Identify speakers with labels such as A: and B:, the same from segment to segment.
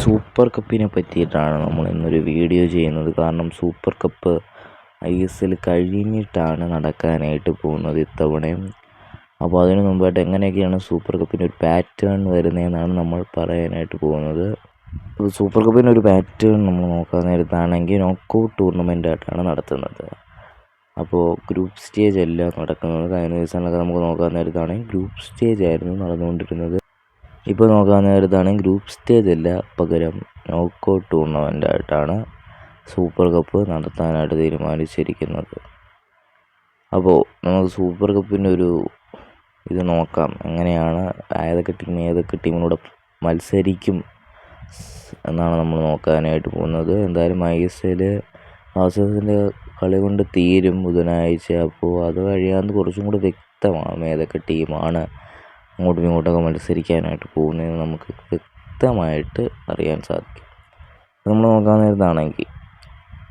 A: Super കപ്പിനെ പറ്റിയിട്ടാണ് നമ്മൾ ഇന്നൊരു വീഡിയോ ചെയ്യുന്നത്. കാരണം super cup I S L കഴിഞ്ഞിട്ടാണ് നടക്കാനായിട്ട് പോകുന്നത് ഇത്തവണയും. അപ്പോൾ അതിന് മുമ്പായിട്ട് എങ്ങനെയൊക്കെയാണ് സൂപ്പർ കപ്പിന്റെ ഒരു പാറ്റേൺ വരുന്നതെന്നാണ് നമ്മൾ പറയാനായിട്ട് പോകുന്നത്. സൂപ്പർ കപ്പിന്റെ ഒരു പാറ്റേൺ നമ്മൾ നോക്കാൻ നേരത്താണെങ്കിൽ നോക്കൗട്ട് ടൂർണമെന്റ് ആയിട്ടാണ് നടത്തുന്നത്. അപ്പോൾ ഗ്രൂപ്പ് സ്റ്റേജ് അല്ല നടക്കുന്നത്. കഴിഞ്ഞ ദിവസങ്ങളിലൊക്കെ നമുക്ക് നോക്കാൻ നേരത്താണെങ്കിൽ ഗ്രൂപ്പ് സ്റ്റേജ് ആയിരുന്നു നടന്നുകൊണ്ടിരുന്നത്. ഇപ്പോൾ നോക്കാൻ നേരത്താണ് ഗ്രൂപ്പ് സ്റ്റേജ് അല്ല പകരം നോക്കൗട്ട് ടൂർണമെന്റ് ആയിട്ടാണ് സൂപ്പർ കപ്പ് നടത്താനായിട്ട് തീരുമാനിച്ചിരിക്കുന്നത്. അപ്പോൾ നമുക്ക് സൂപ്പർ കപ്പിന്റെ ഒരു ഇത് നോക്കാം. എങ്ങനെയാണ് ഏതൊക്കെ ടീം ഏതൊക്കെ ടീമിനോട് മത്സരിക്കും എന്നാണ് നമ്മൾ നോക്കാനായിട്ട് പോകുന്നത്. എന്തായാലും ഐ എസ് എൽ അവസരത്തിന്റെ കളി കൊണ്ട് തീരും ബുധനാഴ്ച. അപ്പോൾ അത് കഴിയാമെന്ന് കുറച്ചും കൂടി വ്യക്തമാകും ഏതൊക്കെ ടീമാണ് അങ്ങോട്ടും ഇങ്ങോട്ടൊക്കെ മത്സരിക്കാനായിട്ട് പോകുന്നതെന്ന് നമുക്ക് വ്യക്തമായിട്ട് അറിയാൻ സാധിക്കും. നമ്മൾ നോക്കാൻ നേരത്താണെങ്കിൽ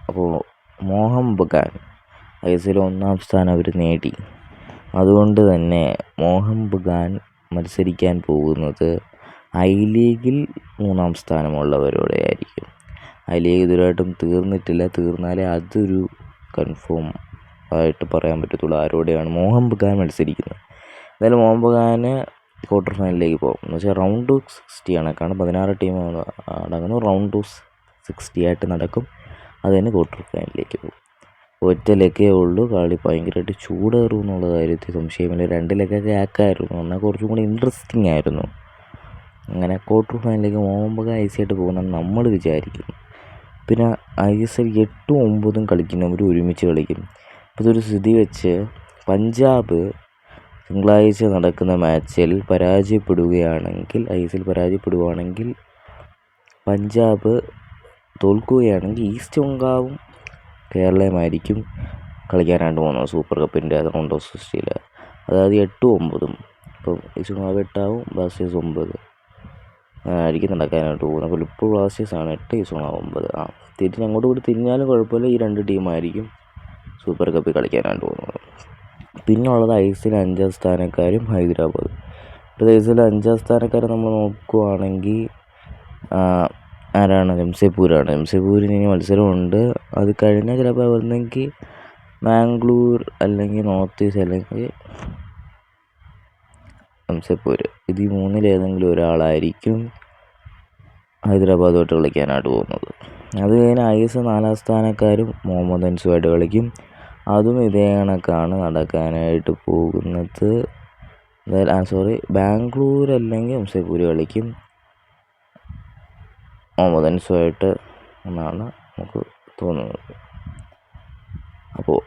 A: അപ്പോൾ മോഹൻ ബഗാൻ ഐ എസ് എല്ലിൽ ഒന്നാം സ്ഥാനം അവർ നേടി. അതുകൊണ്ട് തന്നെ മോഹൻ ബഗാൻ മത്സരിക്കാൻ പോകുന്നത് ഐ ലീഗിൽ മൂന്നാം സ്ഥാനമുള്ളവരോടെ ആയിരിക്കും. ഐ ലീഗ് ഇതുവരെയായിട്ടും തീർന്നിട്ടില്ല. തീർന്നാലേ അതൊരു കൺഫേം ആയിട്ട് പറയാൻ പറ്റത്തുള്ളൂ ആരോടെയാണ് മോഹൻ ബഗാൻ മത്സരിക്കുന്നത്. എന്തായാലും മോഹൻ ബഗാന് ക്വാർട്ടർ ഫൈനലിലേക്ക് പോകും. എന്ന് വെച്ചാൽ റൗണ്ട് ടു സിക്സ്റ്റി ആണ്. കാരണം പതിനാറ് ടീം അടങ്ങുന്നു റൗണ്ട് ടു സിക്സ്റ്റി ആയിട്ട് നടക്കും. അത് തന്നെ ക്വാർട്ടർ ഫൈനലിലേക്ക് പോകും. ഒറ്റ ലെക്കേ ഉള്ളൂ. കളി ഭയങ്കരമായിട്ട് ചൂടേറും എന്നുള്ള കാര്യത്തിൽ സംശയമില്ല രണ്ട് ലെക്കൊക്കെ ആക്കായിരുന്നു. എന്നാൽ കുറച്ചും കൂടി ഇൻട്രസ്റ്റിംഗ് ആയിരുന്നു. അങ്ങനെ ക്വാർട്ടർ ഫൈനലിലേക്ക് ഒമ്പത് ഐ സി ആയിട്ട് പോകുന്ന നമ്മൾ വിചാരിക്കുന്നു പിന്നെ ഐ എസ് എൽ എട്ടും ഒമ്പതും കളിക്കുന്നവർ ഒരുമിച്ച് കളിക്കും. അപ്പോൾ ഇതൊരു സ്ഥിതി വെച്ച് പഞ്ചാബ് തിങ്കളാഴ്ച നടക്കുന്ന മാച്ചിൽ പരാജയപ്പെടുകയാണെങ്കിൽ ഐ എസ് എൽ പരാജയപ്പെടുകയാണെങ്കിൽ പഞ്ചാബ് തോൽക്കുകയാണെങ്കിൽ ഈസ്റ്റ് ബംഗാളും കേരളയുമായിരിക്കും കളിക്കാനായിട്ട് പോകുന്നത് സൂപ്പർ കപ്പിന്റെ റൗണ്ട് ഓഫ് സിക്സ്റ്റിയിൽ. അതായത് എട്ടും ഒമ്പതും. ഇപ്പം ഈസ്റ്റ് ബംഗാൾ എട്ടാവും ബ്ലാസ്റ്റേഴ്സ് ഒമ്പത്. ആയിരിക്കും നടക്കാനായിട്ട് പോകുന്നത്. അപ്പോൾ ഇപ്പോൾ ബ്ലാസ്റ്റേഴ്സാണ് എട്ട് ഈസ്റ്റ് ബംഗാൾ ഒമ്പത്. ആ തിരിഞ്ഞ് അങ്ങോട്ട് കൂടി തിരിഞ്ഞാലും കുഴപ്പമില്ല. ഈ രണ്ട് ടീമായിരിക്കും സൂപ്പർ കപ്പിൽ കളിക്കാനായിട്ട് പോകുന്നത്. പിന്നെ ഉള്ളത് ഐ എസ് എൽ അഞ്ചാം സ്ഥാനക്കാരും ഹൈദരാബാദ്. ഇപ്പോൾ ഐ എസ് എൽ അഞ്ചാം സ്ഥാനക്കാരെ നമ്മൾ നോക്കുകയാണെങ്കിൽ ആരാണ്? ജംഷഡ്പൂരാണ് ജംഷഡ്പൂരിന് ഇനി മത്സരമുണ്ട്. അത് കഴിഞ്ഞാൽ ചിലപ്പോൾ വരുന്നെങ്കിൽ ബാംഗ്ലൂർ അല്ലെങ്കിൽ നോർത്ത് ഈസ്റ്റ് അല്ലെങ്കിൽ ജംഷഡ്പൂർ ഇത് ഈ മൂന്നിലേതെങ്കിലും ഒരാളായിരിക്കും ഹൈദരാബാദുമായിട്ട് കളിക്കാനായിട്ട് പോകുന്നത്. അത് കഴിഞ്ഞ് ഐ എസ് നാലാം സ്ഥാനക്കാരും മുഹമ്മദ് അൻസുമായിട്ട് കളിക്കും. അതും ഇതേ കണക്കാണ് നടക്കാനായിട്ട് പോകുന്നത്. സോറി ബാംഗ്ലൂർ അല്ലെങ്കിൽ ജംഷഡ്പൂർ കളിക്കും. മുഹമ്മദ് എന്നാണ് നമുക്ക് തോന്നുന്നത്. അപ്പോൾ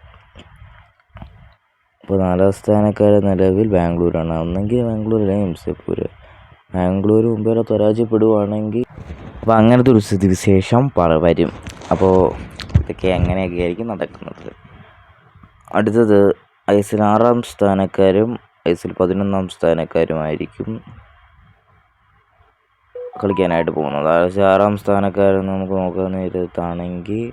A: ഇപ്പോൾ നാലാം സ്ഥാനക്കാർ നിലവിൽ ബാംഗ്ലൂരാണ്. ഒന്നെങ്കിൽ ബാംഗ്ലൂർ അല്ലെങ്കിൽ ജംഷഡ്പൂർ ബാംഗ്ലൂർ മുമ്പേ പരാജയപ്പെടുവാണെങ്കിൽ അപ്പോൾ അങ്ങനത്തെ ഒരു സ്ഥിതി വിശേഷം പറ വരും. അപ്പോൾ ഇതൊക്കെ അങ്ങനെയൊക്കെ ആയിരിക്കും നടക്കുന്നത്? അടുത്തത് ഐ എസ് എൽ ആറാം സ്ഥാനക്കാരും ഐ എസ് എൽ പതിനൊന്നാം സ്ഥാനക്കാരുമായിരിക്കും കളിക്കാനായിട്ട് പോകുന്നത്. അതായത് ആറാം സ്ഥാനക്കാരൻ നമുക്ക് നോക്കാൻ നേരത്താണെങ്കിൽ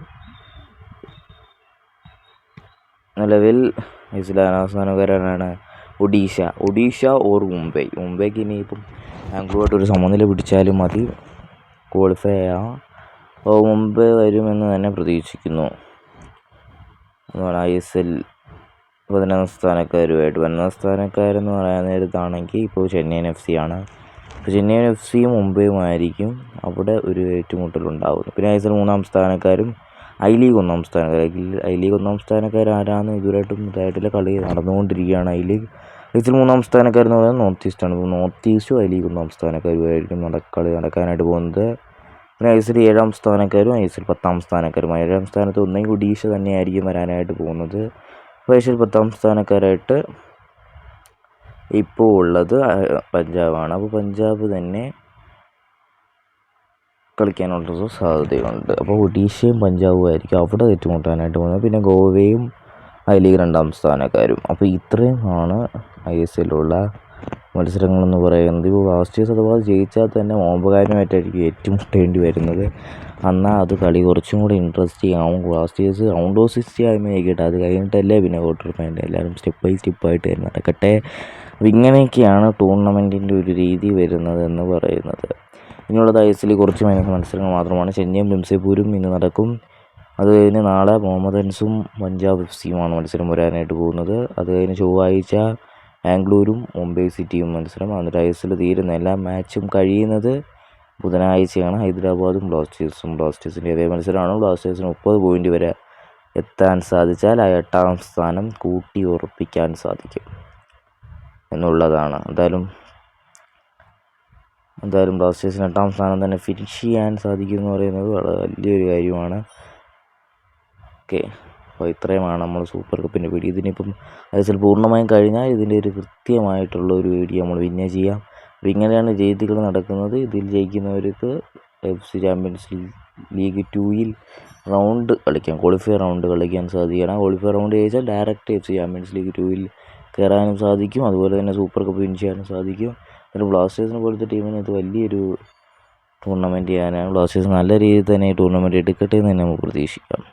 A: നിലവിൽ ഐ എസ് എൽ ആറാം സ്ഥാനക്കാരാണ് ഒഡീഷ. ഒഡീഷ ഓർ മുംബൈ. മുംബൈക്ക് ഇനിയിപ്പം ബാംഗ്ലൂരായിട്ട് ഒരു സമനില പിടിച്ചാലും മതി. ക്വാളിഫൈ ആ മുംബൈ വരുമെന്ന് തന്നെ പ്രതീക്ഷിക്കുന്നു. അതുപോലെ ഐ എസ് എൽ പതിനൊന്നാം സ്ഥാനക്കാരുമായിട്ട്. പതിനൊന്നാം സ്ഥാനക്കാരെന്ന് പറയാൻ നേരത്താണെങ്കിൽ ഇപ്പോൾ ചെന്നൈയിൻ എഫ് സി ആണ്. ഇപ്പോൾ ചെന്നൈയിൻ എഫ് സിയും മുംബൈയുമായിരിക്കും അവിടെ ഒരു ഏറ്റുമുട്ടലുണ്ടാകുന്നത് പിന്നെ ഐ എസ് എൽ മൂന്നാം സ്ഥാനക്കാരും ഐ ലീഗ് ഒന്നാം സ്ഥാനക്കാർ ഐ ലീഗ് ഒന്നാം സ്ഥാനക്കാർ ആരാന്ന് ഇതുവരെയായിട്ടും ഇതായിട്ടുള്ള കളി നടന്നുകൊണ്ടിരിക്കുകയാണ് I league. I S L മൂന്നാം സ്ഥാനക്കാരെന്ന് പറയുന്നത് നോർത്ത് ഈസ്റ്റാണ് നോർത്ത് ഈസ്റ്റും ഐ ലീഗ് ഒന്നാം സ്ഥാനക്കാരുമായിരിക്കും നട കളി നടക്കാനായിട്ട് പോകുന്നത്. പിന്നെ ഐ എസ് എൽ ഏഴാം സ്ഥാനക്കാരും ഐ എസ് എൽ പത്താം സ്ഥാനക്കാരും ഏഴാം സ്ഥാനത്ത് ഒന്നെങ്കിൽ ഒഡീഷ തന്നെയായിരിക്കും വരാനായിട്ട് പോകുന്നത്. അപ്പോൾ ഐ എസ് എൽ പത്താം സ്ഥാനക്കാരായിട്ട് ഇപ്പോൾ ഉള്ളത് പഞ്ചാബാണ്. അപ്പോൾ പഞ്ചാബ് തന്നെ കളിക്കാനുള്ളത് സാധ്യതയുണ്ട്. അപ്പോൾ ഒഡീഷയും പഞ്ചാബും ആയിരിക്കും അവിടെ ഏറ്റുമുട്ടാനായിട്ട് പോകുന്നത്. പിന്നെ ഗോവയും ഐ ലീഗ് രണ്ടാം സ്ഥാനക്കാരും. അപ്പോൾ ഇത്രയും ആണ് ഐ എസ് എല്ലിലുള്ള മത്സരങ്ങളെന്ന് പറയുന്നത്. ഇപ്പോൾ ബ്ലാസ്റ്റേഴ്സ് അഥവാ ജയിച്ചാൽ തന്നെ മോമ്പകാരനുമായിട്ടായിരിക്കും ഏറ്റുമുട്ടേണ്ടി വരുന്നത്. എന്നാൽ അത് കളി കുറച്ചും കൂടി ഇൻട്രസ്റ്റിംഗ് ആവും. ബ്ലാസ്റ്റേഴ്സ് റൗണ്ട് ഓഫ് സിക്സ്റ്റി ആകുമ്പോൾ ആയിക്കോട്ടെ. അത് കഴിഞ്ഞിട്ടല്ലേ പിന്നെ ക്വാർട്ടർ ഫൈനൽ എല്ലാവരും സ്റ്റെപ്പ് ബൈ സ്റ്റെപ്പായിട്ട് തന്നെ നടക്കട്ടെ. അപ്പോൾ ഇങ്ങനെയൊക്കെയാണ് ടൂർണമെന്റിന്റെ ഒരു രീതി വരുന്നത് എന്ന് പറയുന്നത്. ഇനിയുള്ളത് ഐ എസ് എല്ലിൽ കുറച്ച് മത്സരങ്ങൾ മാത്രമാണ്. ചെന്നൈയും ബിംസെപൂരും ഇന്ന് നടക്കും. അത് കഴിഞ്ഞ് നാളെ മുഹമ്മദൻസും പഞ്ചാബ് എഫ് സിയുമാണ് മത്സരം വരാനായിട്ട് പോകുന്നത്. അത് കഴിഞ്ഞ് ചൊവ്വാഴ്ച ബാംഗ്ലൂരും മുംബൈ സിറ്റിയും മത്സരം അന്ന് ഐ തീരുന്ന. എല്ലാ മാച്ചും കഴിയുന്നത് ബുധനാഴ്ചയാണ്. ഹൈദരാബാദും ബ്ലാസ്റ്റേഴ്സും. ബ്ലാസ്റ്റേഴ്സിന്റെ അതേ മത്സരമാണ് ബ്ലാസ്റ്റേഴ്സിന് മുപ്പത് പോയിന്റ് വരെ എത്താൻ സാധിച്ചാൽ ആ എട്ടാം സ്ഥാനം കൂട്ടി ഉറപ്പിക്കാൻ സാധിക്കും എന്നുള്ളതാണ്. എന്തായാലും എന്തായാലും ബ്ലാസ്റ്റേഴ്സിന് എട്ടാം സ്ഥാനം തന്നെ ഫിനിഷ് ചെയ്യാൻ സാധിക്കും എന്ന് പറയുന്നത് വളരെ വലിയൊരു കാര്യമാണ്. ഓക്കെ. അപ്പോൾ ഇത്രയുമാണ് നമ്മൾ സൂപ്പർ കപ്പിന്റെ വീഡിയോ. ഇതിനിപ്പം ഐ പൂർണമായും കഴിഞ്ഞാൽ ഇതിന്റെ ഒരു കൃത്യമായിട്ടുള്ള ഒരു വീഡിയോ നമ്മൾ പിന്നെ ചെയ്യാം. അപ്പോൾ ഇങ്ങനെയാണ് രീതികൾ നടക്കുന്നത്. ഇതിൽ ജയിക്കുന്നവർക്ക് എഫ് സി ചാമ്പ്യൻസ് ലീഗ് ടൂയിൽ റൗണ്ട് കളിക്കാം. ക്വാളിഫയർ റൗണ്ട് കളിക്കാൻ സാധിക്കണം. ക്വാളിഫയർ റൗണ്ട് ജയിച്ചാൽ direct F C champions league ടൂയിൽ കയറാനും സാധിക്കും. അതുപോലെ തന്നെ സൂപ്പർ കപ്പ് വിൻ ചെയ്യാനും സാധിക്കും. ഒരു ബ്ലാസ്റ്റേഴ്സിനെ പോലത്തെ ടീമിന് ഇത് വലിയൊരു ടൂർണമെന്റ് ചെയ്യാനാണ് ബ്ലാസ്റ്റേഴ്സ് നല്ല രീതിയിൽ തന്നെ ഈ ടൂർണമെന്റ് എടുക്കട്ടെ എന്ന് തന്നെ നമുക്ക് പ്രതീക്ഷിക്കാം.